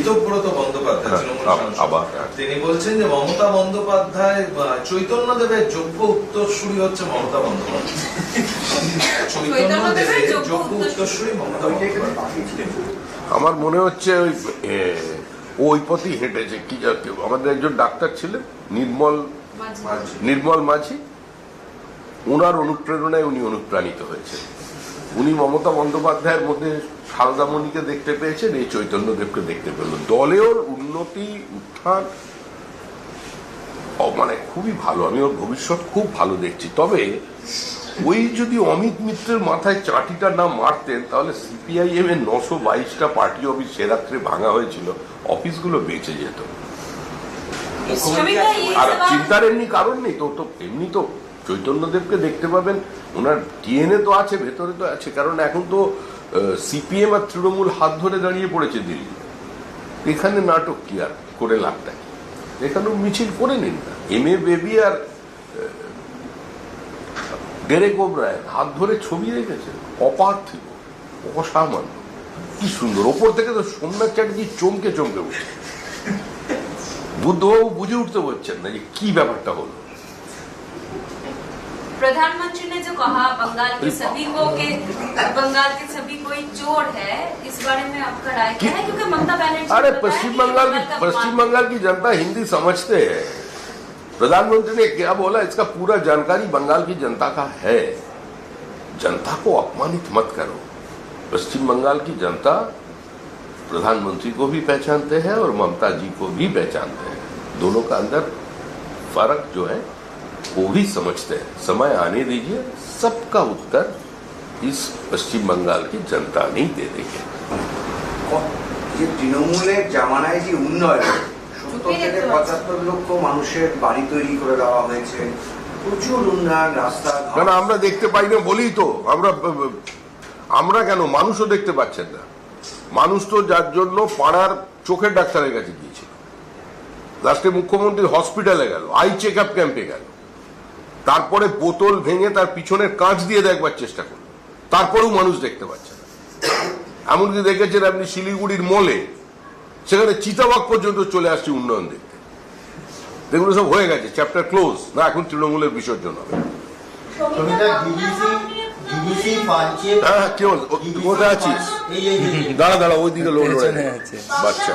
ঋতব্রত বন্দ্যোপাধ্যায় হ্যাঁ, তৃণমূল সাংসদ। হ্যাঁ। তিনি বলছেন যে মমতা বন্দ্যোপাধ্যায় চৈতন্য দেবের যোগ্য উত্তরসূরি হচ্ছে মমতা বন্দ্যোপাধ্যায়। চৈতন্য দেবের যোগ্য উত্তরসূরি মমতা বন্দ্যোপাধ্যায়। আমার মনে হচ্ছে ওই ওই পথেই হেঁটেছে। কি যা- আমাদের একজন ডাক্তার ছিলেন নির্মল নির্মল মাঝি। ওনার অনুপ্রেরণায় উনি অনুপ্রাণিত হয়েছে উনি মমতা বন্দ্যোপাধ্যায়ের মধ্যে সারদামণিকে দেখতে পেয়েছেন এই চৈতন্যদেবকে দেখতে পেল দলের উন্নতি উত্থান মানে খুবই ভালো আমি ওর ভবিষ্যৎ খুব ভালো দেখছি। তবে ওই যদি অমিত মিত্রের মাথায় চাটিটা না মারতেন তাহলে সিপিআইএম এর নশো বাইশটা পার্টি অফিস সে রাত্রে ভাঙা হয়েছিল অফিসগুলো বেঁচে যেত। আর চিন্তার এমনি কারণ নেই তো তো এমনি তো চৈতন্যদেবকে দেখতে পাবেন। ওনার ডিএনএ তো আছে, ভেতরে তো আছে। কারণ এখন তো সিপিএম আর তৃণমূল হাত ধরে দাঁড়িয়ে পড়েছে দিল্লি। এখানে নাটক কি আর করে লাভটা কি? এখানেও মিছিল করে নিন না। এম এ বেবি আর ডেরেক ওব্রায়ন হাত ধরে ছবি রেখেছে। অপার্থিব, অসামান্য। কি সুন্দর। ওপর থেকে তো সোমনাথ চ্যাটার্জি চমকে চমকে উঠছে। বুদ্ধবাবু বুঝে উঠতে পারছেন না যে কি ব্যাপারটা হলো। प्रधानमंत्री ने जो कहा बंगाल के सभी को के बंगाल के सभी कोई चोर है इस बारे में आपका राय क्या है? क्योंकि ममता बनर्जी अरे पश्चिम बंगाल की पश्चिम बंगाल की जनता हिंदी समझते हैं। प्रधानमंत्री ने क्या बोला? इसका पूरा जानकारी बंगाल की जनता का है। जनता को अपमानित मत करो। पश्चिम बंगाल की जनता प्रधानमंत्री को भी पहचानते हैं और ममता जी को भी पहचानते हैं। दोनों का अंदर फ़र्क जो है वो भी समझते हैं समय आने दीजिए सबका उत्तर इस पश्चिम बंगाल की जनता नहीं दे रही है যে তৃণমূলের জামানায় যে উন্নয়ন সত্তর চোখে থেকে দেখতে পঁচাত্তর লক্ষ মানুষের বাড়ি তৈরি করে দেওয়া হয়েছে প্রচুর উন্নয়ন রাস্তা না না আমরা দেখতে পাই না বলেই তো আমরা আমরা কেন মানুষও দেখতে পাচ্ছেন না মানুষ তো যার জন্য পাড়ার চোখের ডাক্তারের কাছে গিয়েছিল লাস্টে মুখ্যমন্ত্রী হসপিটালে গেল আই চেক আপ ক্যাম্পে গেল তারপরে বোতল ভেঙে তার পিছনের কাঁচ দিয়ে দেখবার চেষ্টা করল তারপরেও মানুষ দেখতে পাচ্ছে না। এমনকি দেখেছেন আপনি শিলিগুড়ির মলে সেখানে চিতাবাগ পর্যন্ত চলে আসছে উন্নয়ন দেখতে। এগুলো সব হয়ে গেছে চ্যাপ্টার ক্লোজ না এখন তৃণমূলের বিসর্জন হবে। হ্যাঁ কি কোথায় আছিস? দাঁড়া দাঁড়া ওই দিকে লোক বাচ্চা।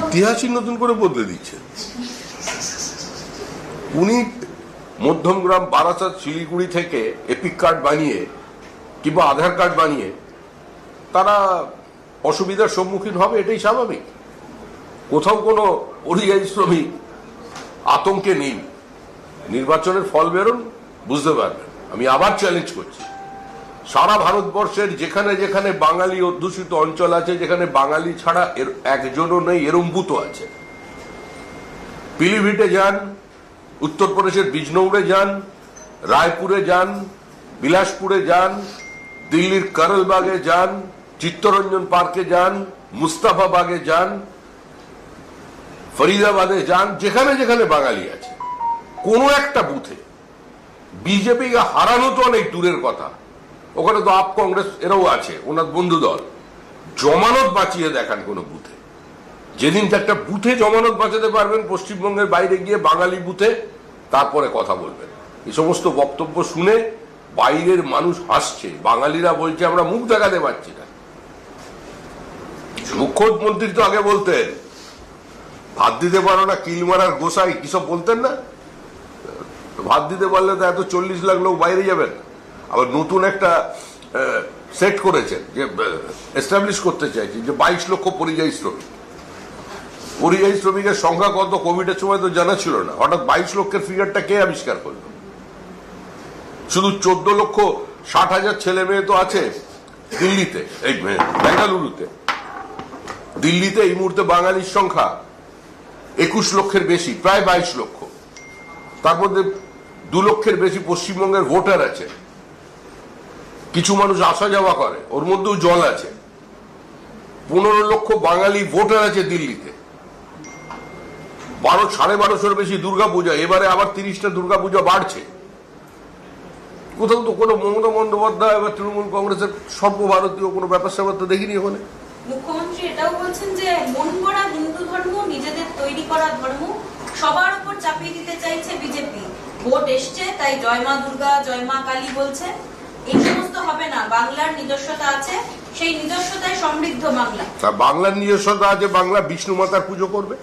ইতিহাসই নতুন করে বদলে দিচ্ছে। উনি মধ্যমগ্রাম বারাসাত শিলিগুড়ি থেকে এপিক কার্ড বানিয়ে কিংবা আধার কার্ড বানিয়ে তারা অসুবিধার সম্মুখীন হবে, এটাই স্বাভাবিক। কোথাও কোনো পরিযায়ী শ্রমিক আতঙ্কে নেই। নির্বাচনের ফল বেরোন, বুঝতে পারবেন। আমি আবার চ্যালেঞ্জ করছি। সারা ভারতবর্ষের যেখানে যেখানে বাঙালি অধ্যুষিত অঞ্চল আছে, যেখানে বাঙালি ছাড়া এর একজনও নেই, এরম বুথ আছে। পিলিভিটে যান, উত্তরপ্রদেশের বিজনৌরে যান, রায়পুরে যান, বিলাসপুরে যান, দিল্লির করলবাগে যান, চিত্তরঞ্জন পার্কে যান, মুস্তাফাবাগে যান, ফরিদাবাদে যান, যেখানে যেখানে বাঙালি আছে। কোনো একটা বুথে। বিজেপিকে হারানো তো অনেক দূরের কথা। ওখানে তো আপ কংগ্রেস, এরাও আছে, ওনার বন্ধু দল। জমানত বাঁচিয়ে দেখান কোনো বুথে। যেদিন একটা বুথে জমানত বাঁচাতে পারবেন, পশ্চিমবঙ্গের বাইরে গিয়ে বাঙালি বুথে, তারপরে কথা বলবেন। এই সমস্ত বক্তব্য শুনে বাইরের মানুষ হাসছে। বাঙালিরা বলছে, আমরা মুখ দেখাতে পারছি না। মুখ্যমন্ত্রী তো আগে বলতেন, ভাত দিতে পারো না, কিল মারার গোসাই। কিসব বলতেন না? ভাত দিতে পারলে তো এত চল্লিশ লাখ লোক বাইরে যাবেন। আবার নতুন একটা সেট করেছেন, যে এস্টাবলিশ করতে চাইছেন, যে বাইশ লক্ষ পরিযায়ী শ্রমিক। পরিযায়ী শ্রমিকের সংখ্যা কত? কোভিডের সময় তো জানা ছিল না। হঠাৎ বাইশ লক্ষের ফিগারটা কে আবিষ্কার করল? শুধু চোদ্দ লক্ষ ষাট হাজার ছেলে মেয়ে তো আছে দিল্লিতে, এই বেঙ্গালুরুতে। দিল্লিতে এই মুহূর্তে বাঙালির সংখ্যা একুশ লক্ষের বেশি, প্রায় বাইশ লক্ষ। তার মধ্যে দু লক্ষের বেশি পশ্চিমবঙ্গের ভোটার আছে। কিছু মানুষ আসা যাওয়া করে, ওর মধ্যেও জল আছে। পনেরো লক্ষ বাঙালি ভোটার আছে দিল্লিতে। বারো, সাড়ে বারোশোর বেশি দুর্গাপূজা, এবারে আবার তিরিশটা দুর্গাপূজা বাড়ছে। কোথাও তো কোনো মমতা বন্দ্যোপাধ্যায় বা তৃণমূল কংগ্রেসের সর্বভারতীয় কোনো ব্যাপার স্যাপার তো দেখিনি ওখানে। মুখ্যমন্ত্রী এটাও বলছেন যে মন গড়া হিন্দু ধর্ম, নিজেদের তৈরি করা ধর্ম, সবার উপর চাপিয়ে দিতে চাইছে বিজেপি। ভোট এসছে, তাই জয় মা দুর্গা, জয় মা কালী বলছে এই সমস্ত হবে না। বাংলার নিজস্বতা আছে সেই নিজস্বতায় সমৃদ্ধ বাংলা। তা বাংলার নিজস্বতা আছে বাংলা বিষ্ণু মাতার পুজো করবে?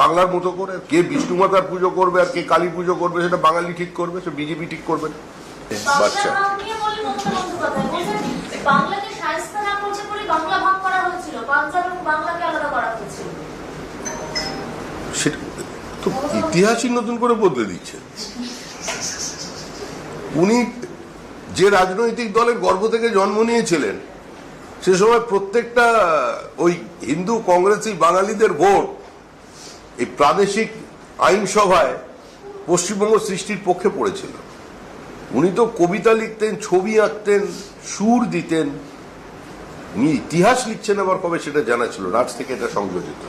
বাংলার মতো করে কে বিষ্ণু মাতার পুজো করবে আর কে কালী পুজো করবে সেটা বাঙালি ঠিক করবে সে বিজেপি ঠিক করবে না। বাচ্চা। ভাগ নিয়ে বললেন মমতা বন্দ্যোপাধ্যায়। বলছেন বাংলাকে সাহিত্য না করছে বলে বাংলা ভাগ করা হয়েছিল। পাঞ্জাব এবং বাংলাকে আলাদা করা হয়েছিল। সেটা তো ইতিহাসই নতুন করে বদলে দিচ্ছে। উনি যে রাজনৈতিক দলের গর্ভ থেকে জন্ম নিয়েছিলেন, সে সময় প্রত্যেকটা ওই হিন্দু কংগ্রেসি বাঙালিদের ভোট এই প্রাদেশিক আইনসভায় পশ্চিমবঙ্গ সৃষ্টির পক্ষে পড়েছিল। উনি তো কবিতা লিখতেন, ছবি আঁকতেন, সুর দিতেন। উনি ইতিহাস লিখছেন আবার কবে সেটা জানা ছিল আজ থেকে এটা সংযোজিত।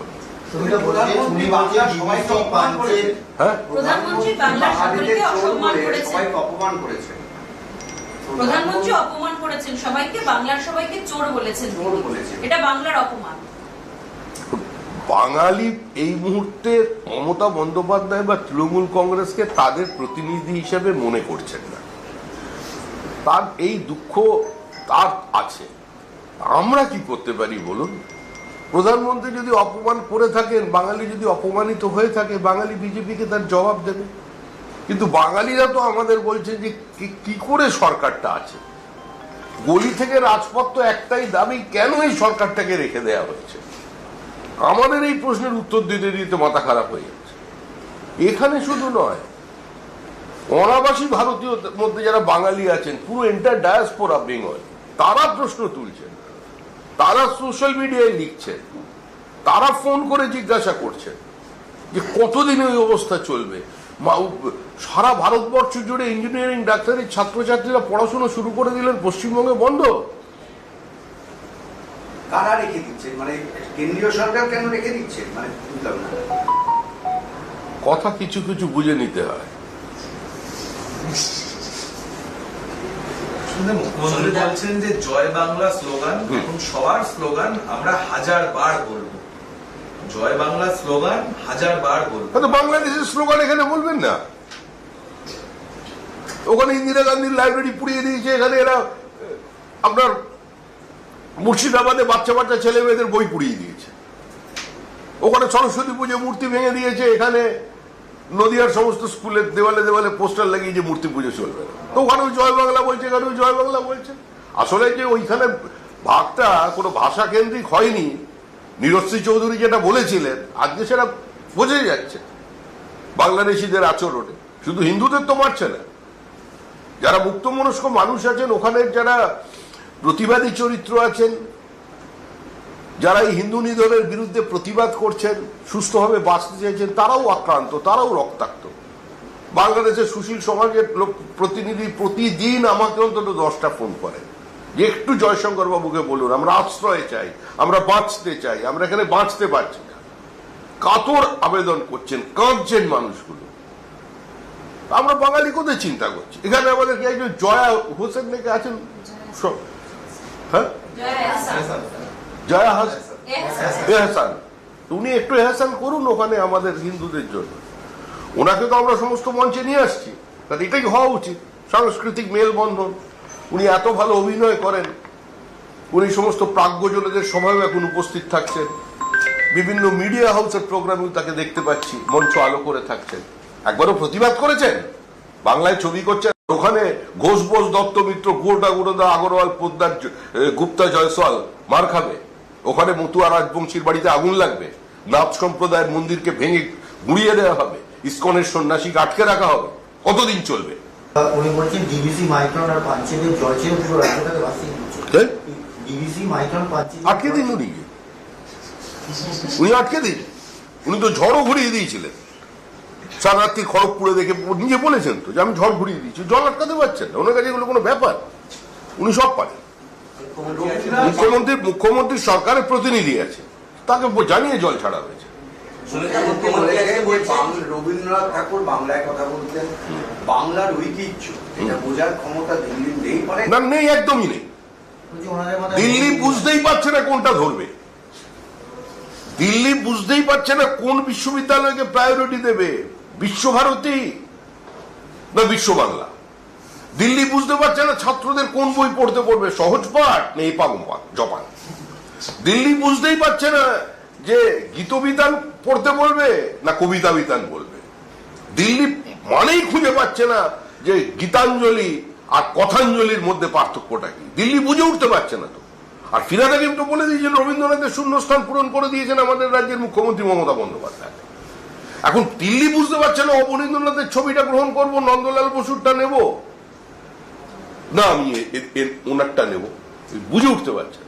হ্যাঁ? প্রধানমন্ত্রী সকলকে অসম্মান অপমান করেছেন প্রধানমন্ত্রী অপমান করেছেন। সবাইকে বাংলার সবাইকে চোর বলেছেন চোর বলেছেন। এটা বাংলার অপমান। বাঙালি এই মুহূর্তে মমতা বন্দ্যোপাধ্যায় বা তৃণমূল কংগ্রেসকে তাদের প্রতিনিধি হিসেবে মনে করছেন না। তার এই দুঃখ তার আছে। আমরা কি করতে পারি বলুন? প্রধানমন্ত্রী যদি অপমান করে থাকেন, বাঙালি যদি অপমানিত হয়ে থাকে, বাঙালি বিজেপিকে তার জবাব দেবে কিন্তু বাঙালিরা তো আমাদের বলছে যে কি- করে সরকারটা আছে? গলি থেকে রাজপথ তো একটাই দাবি, কেন এই সরকারটাকে রেখে দেওয়া হয়েছে আমাদের এই প্রশ্নের উত্তর দিতে দিতে মাথা খারাপ হয়ে যাচ্ছে। এখানে শুধু নয়, অনাবাসী ভারতীয় মধ্যে যারা বাঙালি আছেন, পুরো এন্টার ডায়াসপোরা বেঙ্গল তারা প্রশ্ন তুলছেন। তারা সোশ্যাল মিডিয়ায় লিখছেন তারা ফোন করে জিজ্ঞাসা করছে যে কতদিন ওই অবস্থা চলবে? সারা ভারতবর্ষ জুড়ে ইঞ্জিনিয়ারিং ডাক্তারি ছাত্রছাত্রীরা পড়াশোনা শুরু করে দিলেন পশ্চিমবঙ্গে বন্ধ। কারা রেখে দিচ্ছেন মানে কেন্দ্রীয় সরকার কেন রেখে দিচ্ছেন মানে কথা কিছু কিছু বুঝে নিতে হয়। শুনে মুখ্যমন্ত্রী বলছেন যে জয় বাংলা স্লোগান এখন সবার স্লোগান আমরা হাজার বার বলব। জয় বাংলা স্লোগান হাজার বার বলব। বাংলাদেশের স্লোগান এখানে বলবেন না। ওখানে ইন্দিরা গান্ধীর লাইব্রেরি পুড়িয়ে দিয়েছে এখানে এরা আপনার মুর্শিদাবাদে বাচ্চা বাচ্চা ছেলে মেয়েদের বই পুড়িয়ে দিয়েছে। ওখানে সরস্বতী পুজো মূর্তি ভেঙে দিয়েছে এখানে নদিয়ার সমস্ত স্কুলের দেওয়ালে দেওয়ালে পোস্টার লাগিয়ে যে মূর্তি পুজো চলবে। তো ওখানেও জয় বাংলা বলছে, এখানেও জয় বাংলা বলছে। আসলে যে ওইখানে ভাগটা কোনো ভাষা কেন্দ্রিক হয়নি, নিরশ্রী চৌধুরী যেটা বলেছিলেন, আজকে সেটা বোঝা যাচ্ছে বাংলাদেশিদের আচরণে। শুধু হিন্দুদের তো মারছে না। যারা মুক্ত মনস্ক মানুষ আছেন, ওখানের যারা প্রতিবাদী চরিত্র আছেন যারা এই হিন্দু নিধনের বিরুদ্ধে প্রতিবাদ করছেন সুস্থভাবে বাঁচতে চাইছেন তারাও আক্রান্ত তারাও রক্তাক্ত। বাংলাদেশের সুশীল সমাজের লোক প্রতিনিধি প্রতিদিন আমাকে অন্তত দশটা ফোন করেন যে একটু জয়শঙ্কর বাবুকে বলুন আমরা আশ্রয় চাই আমরা বাঁচতে চাই আমরা এখানে বাঁচতে পারছি না। কাতর আবেদন করছেন কাঁদছেন মানুষগুলো। আমরা বাঙালি কোথায় চিন্তা করছি? এখানে আমাদের কি একজন জয়া হোসেন নাকি আছেন? হ্যাঁ? জয় এহসান। এহসান। উনি একটু এহসান করুন ওখানে আমাদের হিন্দুদের জন্য। ওনাকে তো আমরা সমস্ত মঞ্চে নিয়ে আসছি। তাহলে এটাই হওয়া উচিত। সাংস্কৃতিক মেলবন্ধন। উনি এত ভালো অভিনয় করেন। উনি সমস্ত প্রাজ্ঞজনদের সভায় এখন উপস্থিত থাকছেন। বিভিন্ন মিডিয়া হাউসের প্রোগ্রামেও তাকে দেখতে পাচ্ছি। মঞ্চ আলো করে থাকছেন। একবারও প্রতিবাদ করেছেন? বাংলায় ছবি করছেন ওখানে ঘোষ বোস দত্ত মিত্র গোটা গুড়দা আগরওয়াল পোদ্দার গুপ্তা জয়সওয়াল মার খাবে। ওখানে মতুয়া রাজবংশীর বাড়িতে আগুন লাগবে। নাথ সম্প্রদায়ের মন্দিরকে ভেঙে গুড়িয়ে দেওয়া হবে। ইস্কনের সন্ন্যাসীকে আটকে রাখা হবে। কতদিন চলবে? উনি বলছেন ডিবিসি মাইক্রন আর পাঞ্চেদের জলছে পুরো রাজ্যটাকে ভাসিয়ে দিচ্ছে। ডিবিসি মাইক্রন পাঞ্চে আটকে দিন উনি। উনি আটকে দিন। উনি তো ঝড়ও ঘুরিয়ে দিয়েছিলেন। সারা রাত্রি খড়গপুরে দেখে নিজে বলেছেন তো যে আমি ঝড় ঘুরিয়ে দিয়েছি। জল আটকাতে পারছেন না। ওনার কাছে এগুলো কোনো ব্যাপার। উনি সব পারেন। মুখ্যমন্ত্রী মুখ্যমন্ত্রী সরকারের প্রতিনিধি আছে। তাকে জানিয়ে জল ছাড়া হয়েছে। সুমিত্রা মুখ্যমন্ত্রী মুখ্যমন্ত্রী বলেছেন আজকে যে বলছেন বাংলা- রবীন্দ্রনাথ ঠাকুর বাংলায় কথা বলতেন বাংলার ঐতিহ্য এটা বোঝার ক্ষমতা দিল্লির নেই না নেই একদমই নেই। বলছি ওনাদের মাথায় দিল্লি বুঝতেই পারছে না কোনটা ধরবে। দিল্লি বুঝতেই পারছে না কোন বিশ্ববিদ্যালয়কে প্রায়োরিটি দেবে। বিশ্বভারতী না বিশ্ব বাংলা দিল্লি বুঝতে পারছে না ছাত্রদের কোন বই পড়তে পড়বে, সহজ পাঠ না এই পাগম পাঠ জপান। দিল্লি বুঝতেই পারছে না যে গীতবিতান পড়তে বলবে না কবিতা বিতান বলবে। দিল্লি মানেই খুঁজে পাচ্ছে না যে গীতাঞ্জলি আর কথাঞ্জলির মধ্যে পার্থক্যটা কি। দিল্লি বুঝে উঠতে পারছে না তো। আর ফিরাদ হাকিম তো বলে দিয়েছেন রবীন্দ্রনাথের শূন্যস্থান পূরণ করে দিয়েছেন আমাদের রাজ্যের মুখ্যমন্ত্রী মমতা বন্দ্যোপাধ্যায়। এখন দিল্লি বুঝতে পারছে না, অবনীন্দ্রনাথের ছবিটা গ্রহণ করব, নন্দলাল বসুরটা নেব। না আমি এর- ওনারটা নেব। বুঝে উঠতে পারছে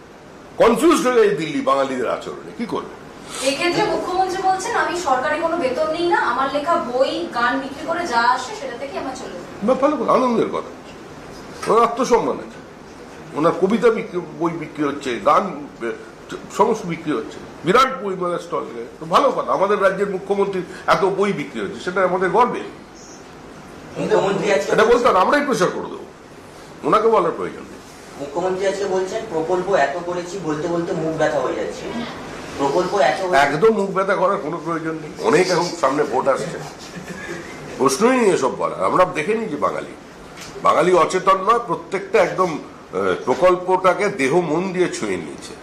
কনফিউজ হয়ে গেছে দিল্লি বাঙালিদের আচরণে কি করবে? এক্ষেত্রে মুখ্যমন্ত্রী বলছেন আমি সরকারি কোনো বেতন নিই না আমার লেখা বই গান বিক্রি করে যা আসে সেটা থেকে আমার চলে। বা ভালো কথা আনন্দের কথা। ওনার আত্মসম্মান আছে। ওনার কবিতা বিক্রি বই বিক্রি হচ্ছে গান সমস্ত বিক্রি হচ্ছে। বিরাট বই মেলার স্টল তো ভালো কথা আমাদের রাজ্যের মুখ্যমন্ত্রীর এত বই বিক্রি হচ্ছে সেটা আমাদের গর্বে। মুখ্যমন্ত্রী এটা বলতে হবে, আমরাই প্রেশার করে দেবো। ওনাকে বলার প্রয়োজন নেই। মুখ্যমন্ত্রী আজকে বলছেন প্রকল্প এত করেছি বলতে বলতে মুখ ব্যথা হয়ে যাচ্ছে। প্রকল্প এত একদম মুখ ব্যথা করার কোনো প্রয়োজন নেই। অনেক এখন সামনে ভোট আসছে। প্রশ্নই নিয়ে সব বলা আমরা দেখে নিই যে বাঙালি। বাঙালি অচেতন নয় প্রত্যেকটা একদম প্রকল্পটাকে দেহ মন দিয়ে ছুঁয়ে নিয়েছে।